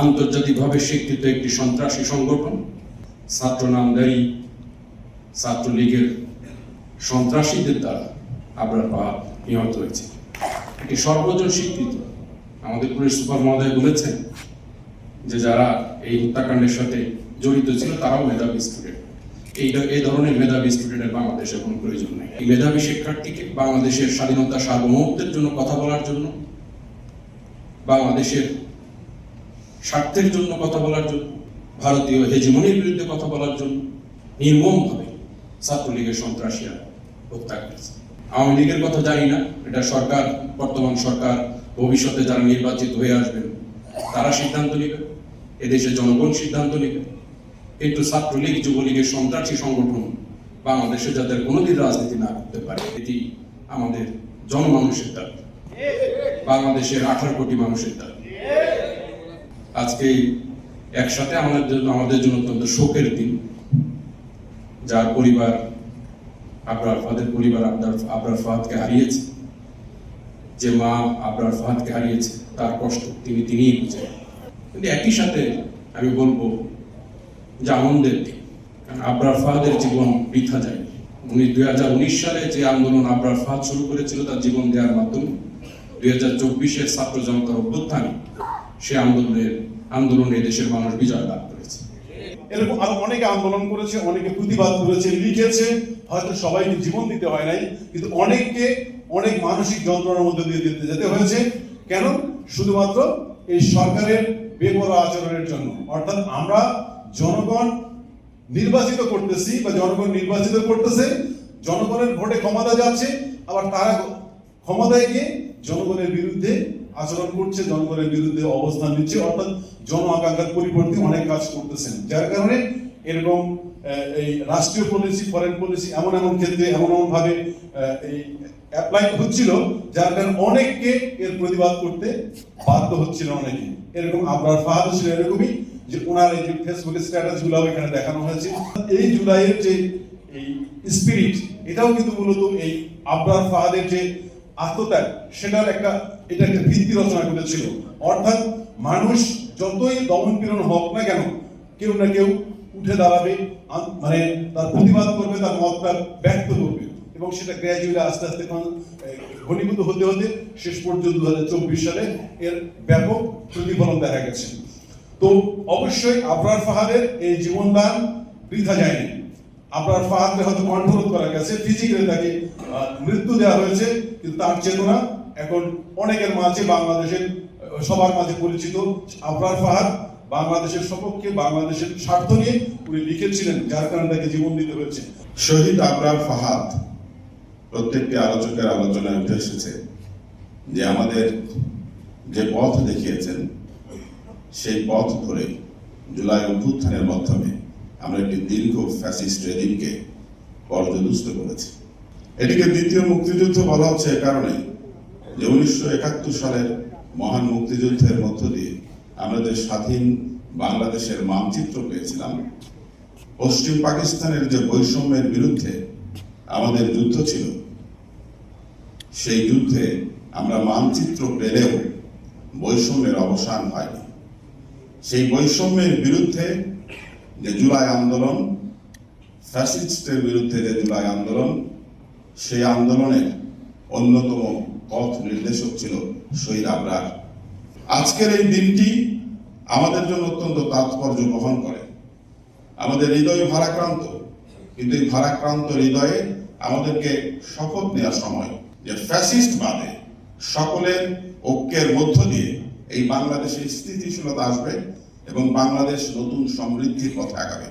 আন্তর্জাতিকভাবে স্বীকৃত একটি সন্ত্রাসী সংগঠন, ছাত্র নামদারি ছাত্রলীগের সন্ত্রাসীদের দ্বারা আবরার পাহাড় নিহত হয়েছে। এটি সর্বজন স্বীকৃত। আমাদের পুলিশ সুপার মহোদয় বলেছেন যে যারা এই হত্যাকাণ্ডের সাথে জড়িত ছিল, তারাও মেধাবী স্টুডেন্ট। এই এই ধরনের মেধাবী স্টুডেন্টের বাংলাদেশে কোনো প্রয়োজন নেই। এই মেধাবী শিক্ষার্থীকে বাংলাদেশের স্বাধীনতা সার্বভৌমত্বের জন্য কথা বলার জন্য বাংলাদেশের স্বার্থের জন্য কথা বলার জন্য, ভারতীয় হেজিমনির বিরুদ্ধে কথা বলার জন্য নির্মমভাবে ছাত্রলীগের সন্ত্রাসীরা হত্যা করেছে। আওয়ামী লীগের কথা জানি না, এটা সরকার, বর্তমান সরকার, ভবিষ্যতে যারা নির্বাচিত হয়ে আসবেন, তারা সিদ্ধান্ত নেবে, এদেশে জনগণ সিদ্ধান্ত নেবে। কিন্তু ছাত্রলীগ, যুবলীগের সন্ত্রাসী সংগঠন বাংলাদেশে যাদের কোনোদিন রাজনীতি না করতে পারে, এটি আমাদের জনমানুষের দাবি। বাংলাদেশের আঠারো কোটি মানুষের দাবি। আজকে একসাথে আমাদের জন্য আমাদের জন্য অত্যন্ত শোকের দিন। যার পরিবার আবরার ফাহাদের পরিবার আবরার আবরার ফাহাদকে হারিয়েছে। যে মা আবরার ফাহাদকে হারিয়েছে, তার কষ্ট তিনি তিনিই বুঝেন কিন্তু একই সাথে আমি বলব যে আনন্দের দিন। কারণ আবরার ফাহাদের জীবন বৃথা যায়নি। উনি দুই সালে যে আন্দোলন আবরার ফাহাদ শুরু করেছিল, তার জীবন দেওয়ার মাধ্যমে দুই হাজার চব্বিশের ছাত্র জনতার অভ্যুত্থানে সে আন্দোলনের, আন্দোলনে দেশের মানুষ বিজয় লাভ করেছে। এরকম আরও অনেকে আন্দোলন করেছে, অনেকে প্রতিবাদ করেছে, লিখেছে, হয়তো সবাইকে জীবন দিতে হয় নাই, কিন্তু অনেককে অনেক মানসিক যন্ত্রণার মধ্যে দিয়ে দিতে যেতে হয়েছে। কেন? শুধুমাত্র এই সরকারের বেপরোয়া আচরণের জন্য। অর্থাৎ আমরা জনগণ নির্বাচিত করতেছি বা জনগণ নির্বাচিত করতেছে, জনগণের ভোটে ক্ষমতা যাচ্ছে, আবার তারা ক্ষমতায় গিয়ে জনগণের বিরুদ্ধে আচরণ করছে, জনগণের বিরুদ্ধে অবস্থান নিচ্ছে, অর্থাৎ জন আকাঙ্ক্ষার পরিবর্তে অনেক কাজ করতেছেন। যার কারণে এরকম এই রাষ্ট্রীয় পলিসি ফরেন পলিসি এমন এমন ক্ষেত্রে, এমন এমন ভাবে এই অ্যাপ্লাই হচ্ছিল, যার কারণে অনেককে এর প্রতিবাদ করতে বাধ্য হচ্ছিল অনেকে। এরকম আপনার ফাহাদ ছিল এরকমই, যে ওনার এই যে ফেসবুকে স্ট্যাটাসগুলো এখানে দেখানো হয়েছে। এই জুলাইয়ের যে এই স্পিরিট এটাও কিন্তু মূলত এই আবরার ফাহাদের যে আত্মত্যাগ সেটার একটা, এটা একটা ভিত্তি রচনা করেছিল। অর্থাৎ মানুষ যতই দমন পীড়ন হোক না কেন, কেউ না কেউ উঠে দাঁড়াবে মানে তার প্রতিবাদ করবে, তার মতটা ব্যক্ত করবে। এবং সেটা গ্র্যাজুয়ালি আস্তে আস্তে ঘনীভূত হতে হতে শেষ পর্যন্ত দু হাজার চব্বিশ সালে এর ব্যাপক প্রতিফলন দেখা গেছে। তো অবশ্যই আবরার ফাহাদের এই জীবনদান বৃথা যায়নি। আবরার ফাহাদকে হয়তো কন্ট্রোল করা গেছে ফিজিক্যালি তাকে মৃত্যু দেওয়া হয়েছে, কিন্তু তার চেতনা এখন অনেকের মাঝে বাংলাদেশের সবার মাঝে পরিচিত আবরার ফাহাদ, বাংলাদেশের সপক্ষে, বাংলাদেশের স্বার্থ নিয়ে উনি লিখেছিলেন, যার কারণে তাকে জীবন দিতে হয়েছে। শহীদ আবরার ফাহাদ প্রত্যেকটি আলোচকের আলোচনায় উঠে এসেছে যে আমাদের যে পথ দেখিয়েছেন, সেই পথ ধরে জুলাই অভ্যুত্থানের মাধ্যমে আমরা একটি দীর্ঘ ফ্যাসিস্ট রেজিমকে পর্যদুস্ত করেছি। এটিকে দ্বিতীয় মুক্তিযুদ্ধ বলা হচ্ছে এ কারণে যে উনিশশো একাত্তর সালের মহান মুক্তিযুদ্ধের মধ্য দিয়ে আমরা যে স্বাধীন বাংলাদেশের মানচিত্র পেয়েছিলাম, পশ্চিম পাকিস্তানের যে বৈষম্যের বিরুদ্ধে আমাদের যুদ্ধ ছিল, সেই যুদ্ধে আমরা মানচিত্র পেলেও বৈষম্যের অবসান হয়নি। সেই বৈষম্যের বিরুদ্ধে যে জুলাই আন্দোলন ফ্যাসিস্টের বিরুদ্ধে যে জুলাই আন্দোলন, সেই আন্দোলনের অন্যতম পথ নির্দেশক ছিল শহীদ আবরার। আজকের এই দিনটি আমাদের জন্য অত্যন্ত তাৎপর্য বহন করে। আমাদের হৃদয় ভারাক্রান্ত, কিন্তু এই ভারাক্রান্ত হৃদয়ে আমাদেরকে শপথ নেওয়ার সময় যে ফ্যাসিস্ট বাদে সকলের ঐক্যের মধ্য দিয়ে এই বাংলাদেশে স্থিতিশীলতা আসবে। এবং বাংলাদেশ নতুন সমৃদ্ধির পথে আগাবে।